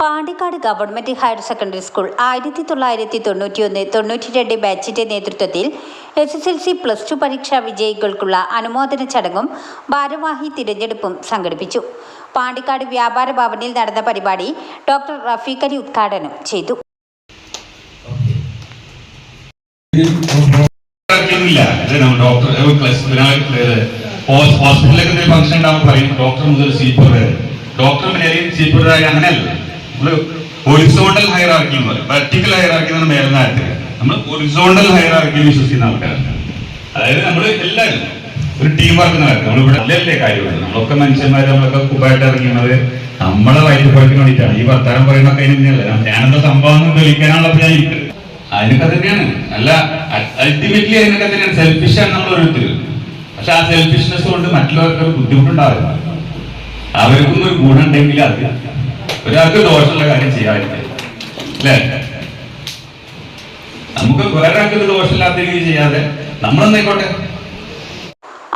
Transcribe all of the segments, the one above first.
Pandikkad government higher secondary school ആയിരത്തി തൊള്ളായിരത്തി തൊണ്ണൂറ്റിയൊന്ന് തൊണ്ണൂറ്റി രണ്ട് ബാച്ചിന്റെ നേതൃത്വത്തിൽ S S L C plus two പരീക്ഷാ വിജയികൾക്കുള്ള അനുമോദന ചടങ്ങും ഭാരവാഹി തിരഞ്ഞെടുപ്പും സംഘടിപ്പിച്ചു. പാണ്ടിക്കാട് വ്യാപാര ഭവനിൽ നടന്ന പരിപാടി ഡോക്ടർ റഫീഖ് അലി ഉദ്ഘാടനം ചെയ്തു. ഹോസ്പിറ്റലിലൊക്കെ ഫംഗ്ഷൻ ഉണ്ടാകുമ്പോൾ പറയും ഡോക്ടർ മുതൽ സീപ്പർ വരെ. ഡോക്ടർ അങ്ങനെയല്ല. നമ്മൾ ഹൈറാർക്കി എന്ന് പറയും. വെർട്ടിക്കൽ ഹൈറാർക്കി എന്ന് മേൽനായത്തിൽ നമ്മൾ ഒറിസോണ്ടൽ ഹൈറാർക്കി വിശ്വസിക്കുന്ന ആൾക്കാരാണ്. അതായത് നമ്മൾ എല്ലാവരും ഒരു ടീം വർക്ക് നടക്കുക നമ്മൾ ഇവിടെ അല്ലല്ലേ കാര്യമുള്ളൂ നമ്മളൊക്കെ മനുഷ്യന്മാർ നമ്മളൊക്കെ കുപ്പായിട്ട് ഇറങ്ങുന്നത്. നമ്മളെ വയറ്റുപഴക്കിന് വേണ്ടിയിട്ടാണ് ഈ വർത്താനം പറയുന്ന അതിന് തന്നെയല്ല? ഞാനെന്താ സംഭവം തെളിയിക്കാനുള്ള ഞാൻ അതിനൊക്കെ തന്നെയാണ്. അല്ല അൾട്ടിമേറ്റ്ലി അതിനൊക്കെ തന്നെയാണ്. സെൽഫിഷ് ആണ് നമ്മൾ ഓരോരുത്തർ പക്ഷെ ആ സെൽഫിഷ്നെസ് കൊണ്ട് മറ്റുള്ളവർക്ക് ബുദ്ധിമുട്ടുണ്ടാവില്ല. അവർക്കൊന്നും ഒരു ഗുണം ഉണ്ടെങ്കിൽ അത് ഒരാൾക്ക് ദോഷമുള്ള കാര്യം ചെയ്യാതിരിക്കുക. അല്ലേ? നമുക്ക് വേറൊരാൾക്ക് ഒരു ദോഷമില്ലാത്ത രീതിയിൽ ചെയ്യാതെ നമ്മളെന്നായിക്കോട്ടെ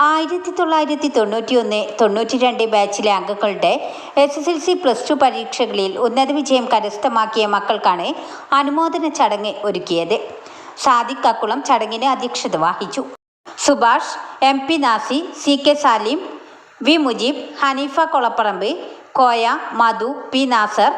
ആയിരത്തി തൊള്ളായിരത്തി തൊണ്ണൂറ്റിയൊന്ന് തൊണ്ണൂറ്റി രണ്ട് ബാച്ചിലെ അംഗങ്ങളുടെ S S L C plus two പരീക്ഷകളിൽ ഉന്നത വിജയം കരസ്ഥമാക്കിയ മക്കൾക്കാണ് അനുമോദന ചടങ്ങ് ഒരുക്കിയത്. സാദിഖ് കക്കുളം ചടങ്ങിന് അധ്യക്ഷത വഹിച്ചു. Subhash M P Nasi C K Salim V Mujeeb Haneefa Kolapparamba Koya Madhu P Nasar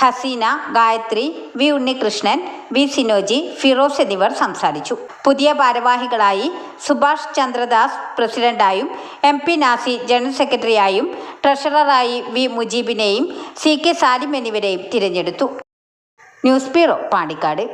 Haseena Gayathri V Unnikrishnan V Sinoji Firoz എന്നിവർ സംസാരിച്ചു. പുതിയ ഭാരവാഹികളായി സുഭാഷ് ചന്ദ്രദാസ് പ്രസിഡന്റായും എം പി നാസി ജനറൽ സെക്രട്ടറിയായും ട്രഷററായി വി മുജീബിനെയും സി കെ സാലിം എന്നിവരെയും തിരഞ്ഞെടുത്തു. News bureau Pandikkad.